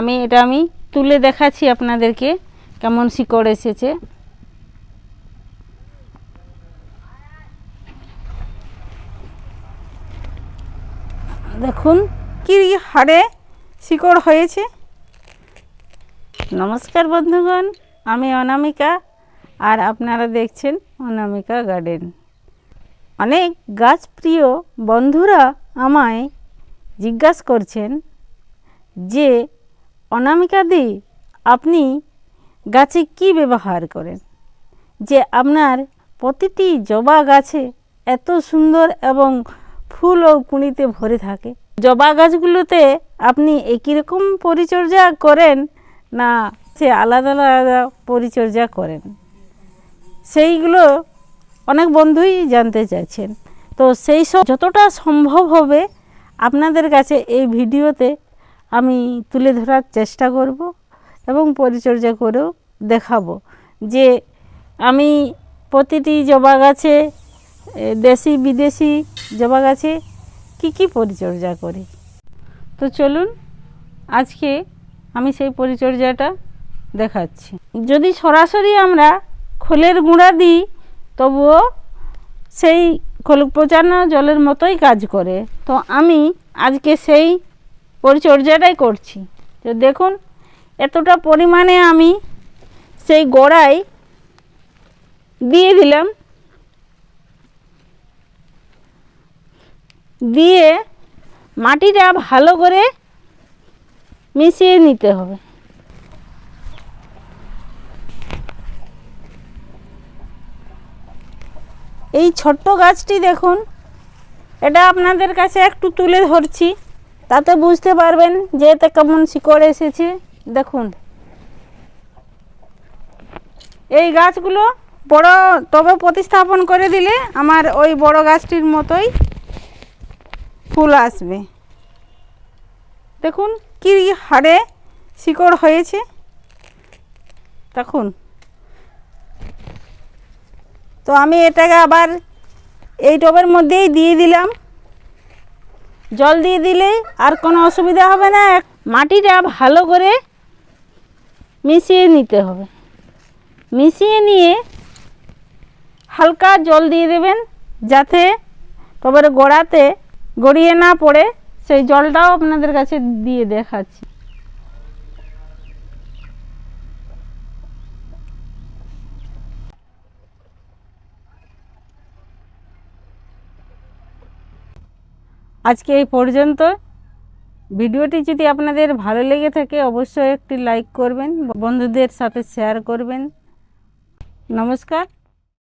আমি, এটা আমি তুলে দেখাচ্ছি আপনাদেরকে কেমন শিকড় এসেছে। দেখুন, কি হারে শিকড় হয়েছে। নমস্কার বন্ধুগণ, আমি অনামিকা, আর আপনারা দেখছেন অনামিকা গার্ডেন। অনেক গাছপ্রিয় বন্ধুরা আমায় জিজ্ঞাসা করছেন যে অনামিকাদি আপনি গাছে কি ব্যবহার করেন? যে আপনার প্রতিটি জবা গাছে এত সুন্দর এবং ফুল ও কুঁড়িতে ভরে থাকে। জবা গাছগুলোতে আপনি একই রকম পরিচর্যা করেন না সে আলাদা আলাদা পরিচর্যা করেন? সেইগুলো অনেক বন্ধুই জানতে চাইছেন। তো সেই সব যতটা সম্ভব হবে আপনাদের কাছে এই ভিডিওতে আমি তুলে ধরার চেষ্টা করব এবং পরিচর্যা করেও দেখাবো যে আমি প্রতিটি জবা গাছে দেশি বিদেশি জবা গাছে কি কি পরিচর্যা করি। তো চলুন, আজকে আমি সেই পরিচর্যাটা দেখাচ্ছি। যদি সরাসরি আমরা খোলের গুঁড়া দিই, তবুও সেই খোল পচানো জলের মতোই কাজ করে। তো আমি আজকে সেই পরিচর্যাটাই করছি। তো দেখুন, এতটা পরিমাণে আমি সেই গোড়ায় দিয়ে দিলাম। দিয়ে মাটিটা ভালো করে মিশিয়ে নিতে হবে। এই ছোট্ট গাছটি দেখুন, এটা আপনাদের কাছে একটু তুলে ধরছি। তাতে বুঝতে পারবেন যে এতে কেমন শিকড় এসেছে। দেখুন। এই গাছগুলো বড় তবে প্রতিস্থাপন করে দিলে আমার ওই বড় গাছটির মতোই ফুল আসবে। দেখুন কি হারে শিকড় হয়েছে। দেখুন। তো আমি এটাকে আবার এই টবের মধ্যেই দিয়ে দিলাম। জল দিয়ে দিলে আর কোনো অসুবিধা হবে না। মাটিটা ভালো করে মিশিয়ে নিতে হবে। মিশিয়ে নিয়ে হালকা জল দিয়ে দেবেন যাতে টবের গোড়াতে গড়িয়ে না পড়ে। সেই জলটাও আপনাদের কাছে দিয়ে দেখাচ্ছি। আজকে এই পর্যন্ত। ভিডিওটি যদি আপনাদের ভালো লেগে থাকে, অবশ্যই একটি লাইক করবেন, বন্ধুদের সাথে শেয়ার করবেন। নমস্কার।